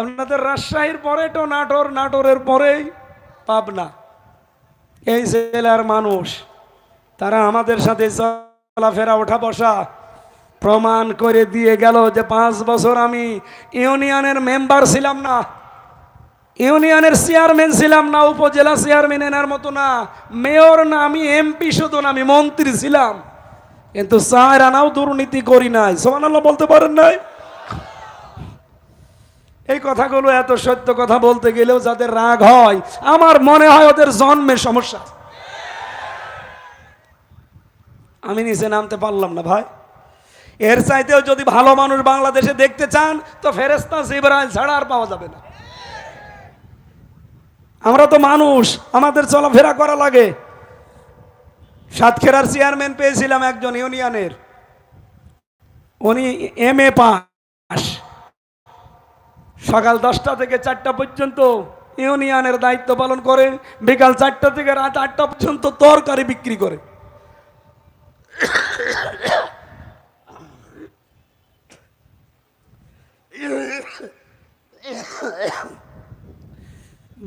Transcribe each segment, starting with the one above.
আপনাদের রাজশাহীর পরে তো নাটোর, নাটোরের পরেই পাবনা। এই জেলার মানুষ, তারা আমাদের সাথে চলাফেরা ওঠা বসা প্রমাণ করে দিয়ে গেল যে পাঁচ বছর আমি ইউনিয়নের মেম্বার ছিলাম না। ইউনিয়নের চেয়ারম্যান ছিলাম না, উপজেলা চেয়ারম্যানের মতো না। মেয়র না, আমি এমপি শুধু না, আমি মন্ত্রী ছিলাম। কিন্তু চার আনাও দুর্নীতি করি নাই। সোমান বলতে পারেন নাই? এই কথাগুলো এত সত্য কথা বলতে গেলেও যাদের রাগ হয়, আমার মনে হয় ওদের জন্মের সমস্যা। আমি নিচে নামতে পারলাম না ভাই। এর চাইতেও যদি ভালো মানুষ বাংলাদেশে দেখতে চান, তো ফেরেস্তা জিবরাইল ছাড়া আর পাওয়া যাবে না। আমরা তো মানুষ, আমাদের চলাফেরা করা লাগে। সাতক্ষীরার চেয়ারম্যান পেয়েছিলাম একজন ইউনিয়নের। উনি এম এ পাস। সকাল দশটা থেকে চারটা পর্যন্ত ইউনিয়নের দায়িত্ব পালন করে বিকাল চারটা থেকে রাত আটটা পর্যন্ত তরকারি বিক্রি করে।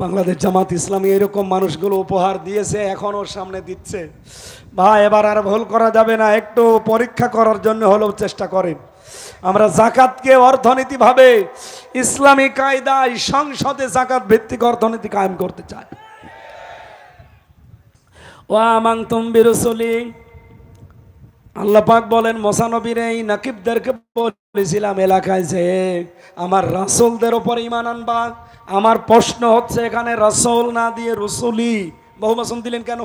বাংলাদেশ জামাত ইসলামী এরকম মানুষগুলো উপহার দিয়েছে এখন ওর সামনে দিচ্ছে। ভাই, এবার আর ভুল করা যাবে না, একটু পরীক্ষা করার জন্য হলেও চেষ্টা করেন। আমরা জাকাতকে অর্থনীতিভাবে ইসলামী কায়দায় সংসদে জাকাত ভিত্তিক অর্থনীতি কায়েম করতে চাই। ও আমাং তুমি রসুলি আল্লাহ পাক বলেন, মোসানবীর এই নাকিবদেরকে বলেছিলাম এলাকায় যে আমার রাসূলদের ওপর ইমান আনবা। আমার প্রশ্ন হচ্ছে, এখানে রাসূল না দিয়ে রসুলি বহুমাসন দিলেন কেন?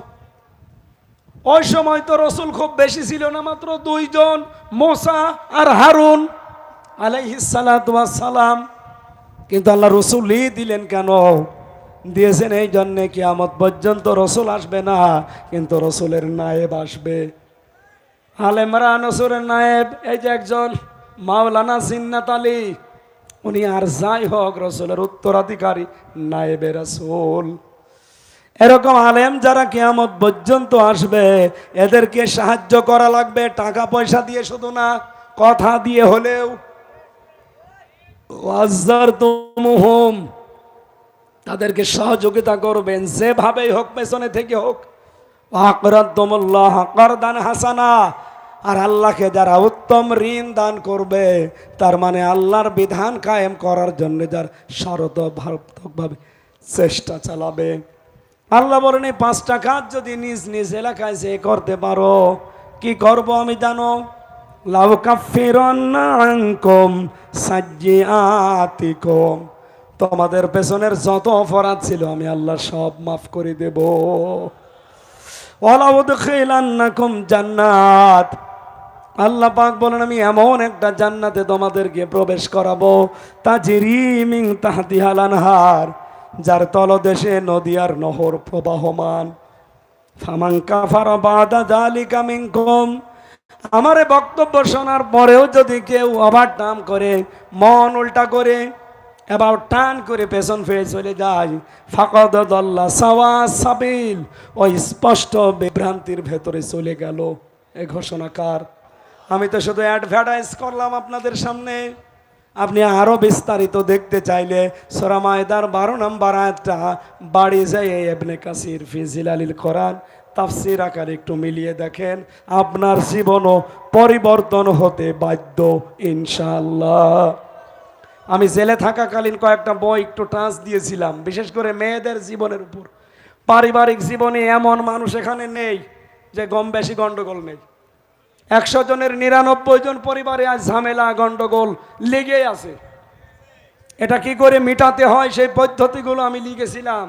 ওই সময় তো রসুল খুব বেশি ছিল না, মাত্র দুইজন, মোসা আর হারুন সালাম কিন্তু আল্লাহ রসুলই দিলেন কেন? দিয়েছেন এই জন্যে কিয়ামত পর্যন্ত রসুল আসবে না, কিন্তু রসুলের নায়েব আসবে। আলেমরা নসুরের নায়েব, এই যে একজন মাওলানা সিন্নাত আলী, উনি আর যাই হোক রসুলের উত্তরাধিকারী, নায়েবে রসুল। এরকম আলেম যারা কিয়ামত পর্যন্ত আসবে, এদেরকে সাহায্য করা লাগবে, টাকা পয়সা দিয়ে শুধু না, কথা দিয়ে হলেও। তাদেরকে সহযোগিতা করবেন, যেভাবেই হোক, পেছনে থেকে হোক। করদান হাসানা আর আল্লাহকে যারা উত্তম ঋণ দান করবে, তার মানে আল্লাহর বিধান কায়েম করার জন্য যার সরতভাবে চেষ্টা চালাবে। আল্লাহ বলেন, এই পাঁচটা কাজ যদি নিজ নিজ এলাকায় যে করতে পারো, কি করব আমি জানো? লাউ কাফিরন্নাঙ্কম সাজ্জিআতিকুম। তোমাদের পেছনের যত অপরাধ ছিল, আমি আল্লাহ সব মাফ করে দেব। ওয়ালাউদখিলান্নাকুম জান্নাত। আল্লাহ পাক বলেন, আমি এমন একটা জান্নাতে তোমাদেরকে প্রবেশ করাবো তাজিরিমিং তাহতিহাল আনহার, যার তলদেশে নদী আর নহর প্রবাহমান। ফামান কাফার বাদা জালিকা আমার বক্তব্য শোনার পরেও যদি কেউ অভার টাম করে, মন উল্টা করে এবার টান করে পেছন ফিরে চলে যায়, ফাকদ সাওয়া সাবিল, ওই স্পষ্ট বিভ্রান্তির ভেতরে চলে গেল। এ ঘোষণাকার আমি তো শুধু অ্যাডভার্টাইজ করলাম আপনাদের সামনে। আপনি আরও বিস্তারিত দেখতে চাইলে সোরামায়দার বারো নম্বর আয়াতটা বাড়ি যায় এবনে কাসির ফিজিল আলীল কোরআন। তাফসির আকার একটু মিলিয়ে দেখেন, আপনার জীবনও পরিবর্তন হতে বাধ্য ইনশাল্লাহ আমি জেলে থাকাকালীন কয়েকটা বই একটু টাচ দিয়েছিলাম, বিশেষ করে মেয়েদের জীবনের উপর। পারিবারিক জীবনে এমন মানুষ এখানে নেই যে গম বেশি গন্ডগোল নেই। একশো জনের নিরানব্বই জন পরিবারে আজ ঝামেলা, গন্ডগোল লেগেই আছে। এটা কি করে মিটাতে হয় সেই পদ্ধতিগুলো আমি লিখেছিলাম।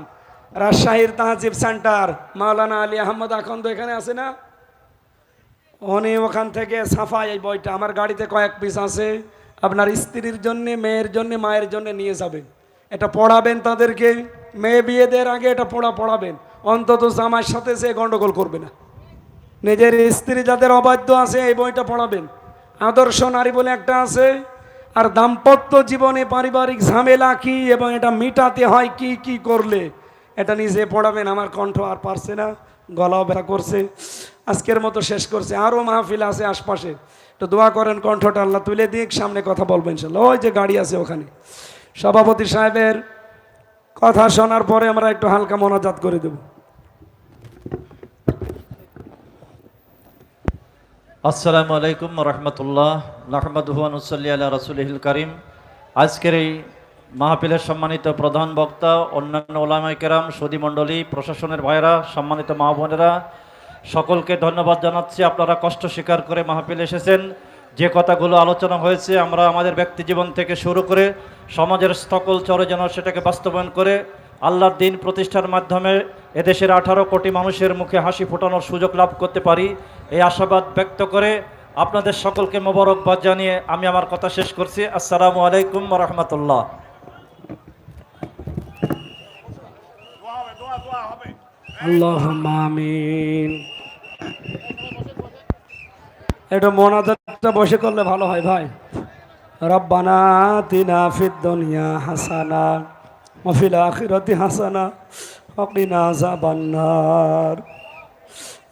রাজশাহীর তাহাজিব সেন্টার, মাওলানা আলী আহমদ আখন্দ এখানে আছে না? উনি ওখান থেকে সাফাই এই বইটা, আমার গাড়িতে কয়েক পিস আছে। আপনার স্ত্রীর জন্য, মেয়ের জন্য, মায়ের জন্য নিয়ে যাবেন। এটা পড়াবেন তাদেরকে, মেয়ে বিয়ে দেওয়ার আগে এটা পড়া পড়াবেন। অন্তত জামার সাথে সে গন্ডগোল করবে না। নিজের স্ত্রী যাদের অবাধ্য আছে, এই বইটা পড়াবেন। আদর্শ নারী বলে একটা আছে, আর দাম্পত্য জীবনে পারিবারিক ঝামেলা কি এবং এটা মিটাতে হয় কি কি করলে? এটা নিজে পড়াবেন, আমার কণ্ঠ আর পারছে না, গলাও ব্যথা করছে। আজকের মতো শেষ করছে। আরও মাহফিল আছে আশপাশে। তো দোয়া করেন, কণ্ঠটা আল্লাহ তুলে দিক, সামনে কথা বলবেন ইনশাল্লাহ ওই যে গাড়ি আছে ওখানে। সভাপতি সাহেবের কথা শোনার পরে আমরা একটু হালকা মনাজাত করে দেব। আসসালামু আলাইকুম রহমতুল্লাহ নাহমদুয়ানুসল্লি আল্লাহ রসুলহিল করিম আজকের এই মাহফিলের সম্মানিত প্রধান বক্তা অন্যান্য ওলামাই কেরাম সদী মণ্ডলী প্রশাসনের ভাইরা সম্মানিত মা বোনেরা সকলকে ধন্যবাদ জানাচ্ছি। আপনারা কষ্ট স্বীকার করে মাহফিলে এসেছেন। যে কথাগুলো আলোচনা হয়েছে, আমরা আমাদের ব্যক্তি জীবন থেকে শুরু করে সমাজের সকল চরে যেন সেটাকে বাস্তবায়ন করে আল্লাহর দিন প্রতিষ্ঠার মাধ্যমে এদেশের আঠারো কোটি মানুষের মুখে হাসি ফোটানোর সুযোগ লাভ করতে পারি। এই আশাবাদ ব্যক্ত করে আপনাদের সকলকে মোবারকবাদ জানিয়ে আমি আমার কথা শেষ করছি। আসসালামু আলাইকুম রহমতুল্লাহ। একটু মোনাজাতটা বসে করলে ভালো হয় ভাই। রব্বানা তিনা ফিদ দুনিয়া হাসানা মফিল আখিরাতি হাসানা ওকিনা আযাবান্নার।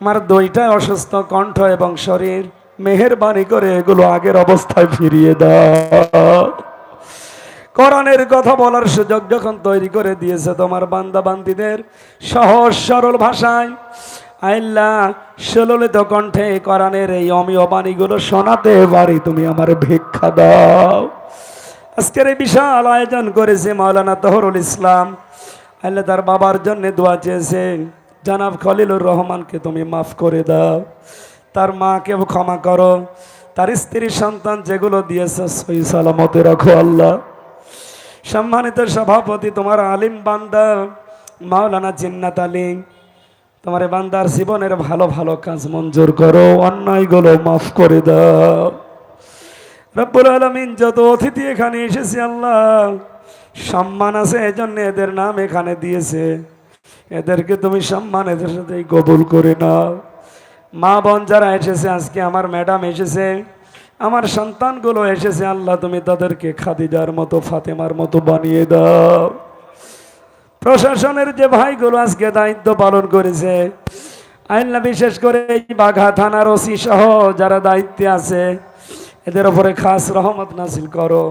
আমার দুইটাই অসুস্থ কণ্ঠ এবং শরীর, মেহেরবানি করে এগুলো আগের অবস্থায় ফিরিয়ে দাও। কোরআনের কথা বলার সুযোগ যখন তৈরি করে দিয়েছে তোমার বান্দা বান্দিদের সহজ সরল ভাষায় আইল্লা সুললিত কণ্ঠে কোরআনের এই অমীয় বাণীগুলো শোনাতে পারি, তুমি আমার ভিক্ষা দাও। আজকের এই বিশাল আয়োজন করেছে মাওলানা তহরুল ইসলাম, আল্লাহ তার বাবার জন্য দোয়া চেয়েছে জানাব খলিলুর রহমানকে তুমি মাফ করে দাও। তার মাকেও ক্ষমা করো। তার স্ত্রী সন্তান যেগুলো দিয়েছে সই সালামতে রাখো আল্লাহ। সম্মানিত সভাপতি, তোমার আলিম বান্দা মাওলানা জিন্নাত আলী, তোমার বান্দার জীবনের ভালো ভালো কাজ মঞ্জুর করো, অন্যায়গুলো মাফ করে দাও। রব্বুল আলমিন, যত অতিথি এখানে এসেছে আল্লাহ, সম্মান আছে, এজন্য এদের নাম এখানে দিয়েছে। এদেরকে তুমি সম্মান এদের সাথে কবুল করে নাও। মা বোন যারা এসেছে, আজকে আমার ম্যাডাম এসেছে, আমার সন্তানগুলো এসেছে, আল্লাহ তুমি তাদেরকে খাদিজার মতো, ফাতেমার মতো বানিয়ে দাও। প্রশাসনের যে ভাইগুলো আজকে দায়িত্ব পালন করেছে আইল্লা বিশেষ করে এই বাঘা থানার ওসি সহ যারা দায়িত্বে আছে, এদের ওপরে খাস রহমত নাসিল করো।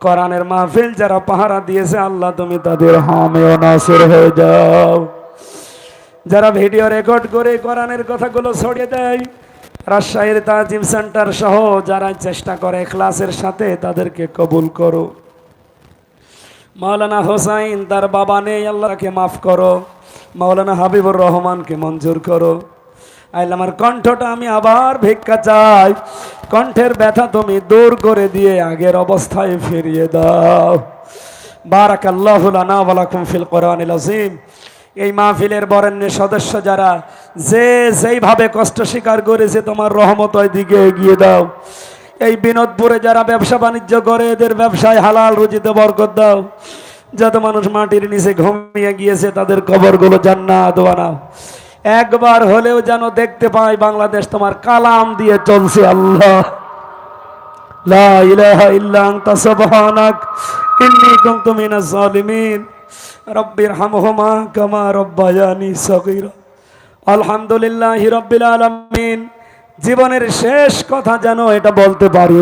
কোরআনের মাহফিল যারা পাহারা দিয়েছে, আল্লাহ তুমি তাদের হামেও নাসির হয়ে যাও। যারা ভিডিও রেকর্ড করে কোরআনের কথাগুলো ছড়িয়ে দেয়, রাজশাহীর তাজিম সেন্টার সহ যারা চেষ্টা করে ক্লাসের সাথে, তাদেরকে কবুল করো। মাওলানা হোসাইন, তার বাবা নেই, আল্লাহকে মাফ করো। মাওলানা হাবিবুর রহমানকে মঞ্জুর করো। আইল আমার কণ্ঠটা, আমি আবার ভিক্ষা চাই। কণ্ঠের ব্যথা তুমি দূর করে দিয়ে আগের অবস্থায় ফিরিয়ে দাও। বারাক আল্লাহ লানা ওয়ালাকুম ফিল কোরআনিল আজিম এই মাহফিলের বরেণ্য সদস্য যারা, যে যেইভাবে কষ্ট স্বীকার করেছে, তোমার রহমত দিকে এগিয়ে দাও। এই বিনোদপুরে যারা ব্যবসা বাণিজ্য করে, এদের ব্যবসায় হালাল রুজিতে বরকত দাও। যত মানুষ মাটির নিচে ঘুমিয়ে গিয়েছে, তাদের কবরগুলো জান্নাত বানাও। একবার হলেও যেন দেখতে পাই বাংলাদেশ তোমার কালাম দিয়ে চলছে আল্লাহ। আলহামদুলিল্লাহি রাব্বিল আলামিন। জীবনের শেষ কথা যেন এটা বলতে পারি।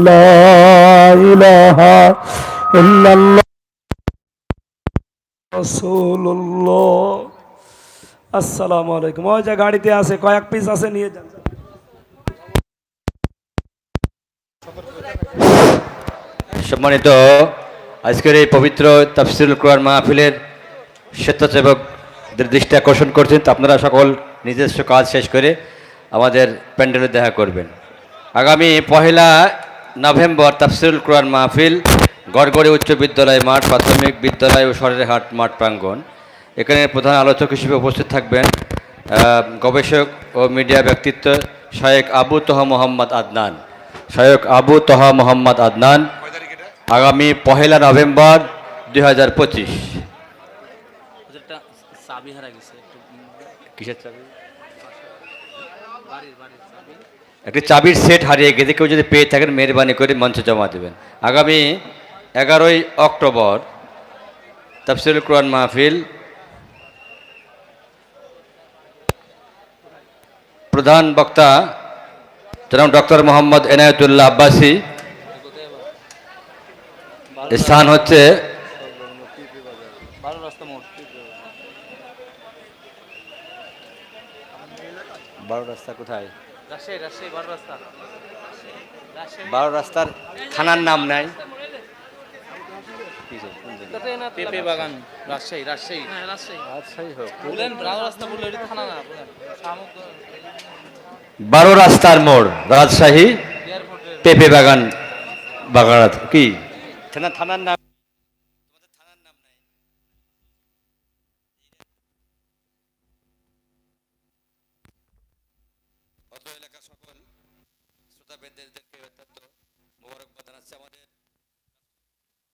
রাসূলুল্লাহ। আসসালামু আলাইকুম। ওই যে গাড়িতে আছে, কয়েক পিস আছে, নিয়ে যান। সম্মানিত আজকের এই পবিত্র তাফসিরুল কোরআন মাহফিলের স্বেচ্ছাসেবকদের দৃষ্টি আকর্ষণ করছেন তো আপনারা সকল নিজস্ব কাজ শেষ করে আমাদের প্যান্ডেলে দেখা করবেন। আগামী পহেলা নভেম্বর তাফসিরুল কোরআন মাহফিল গড়গড়ে উচ্চ বিদ্যালয় মাঠ, প্রাথমিক বিদ্যালয় ও সরেরহাট মাঠ প্রাঙ্গণ। এখানে প্রধান আলোচক হিসেবে উপস্থিত থাকবেন গবেষক ও মিডিয়া ব্যক্তিত্ব শায়েক আবু তহা মোহাম্মদ আদনান। শায়েক আবু তহা মোহাম্মদ আদনান আগামী পহেলা নভেম্বর দুই হাজার পঁচিশ। একটা চাবির সেট হারিয়ে গেছে কেউ যদি পেয়ে থাকেন মেহরবানি করে মঞ্চে জমা দেবেন। আগামী এগারোই অক্টোবর তাফসিল কোরআন মাহফিল প্রধান বক্তা জনাব ডক্টর মোহাম্মদ এনায়তুল্লাহ আব্বাসী। স্থান হচ্ছে বারো রাস্তা কোথায়? বারো রাস্তার থানার নাম নাই। পেঁপে বাগান রাজশাহী রাজশাহী। হ্যাঁ রাজশাহী। বলেন বারো রাস্তা বললে এটা থানা না বারো রাস্তার মোড় রাজশাহী পেপে বাগান বাগানাত কি? থানা থানার নাম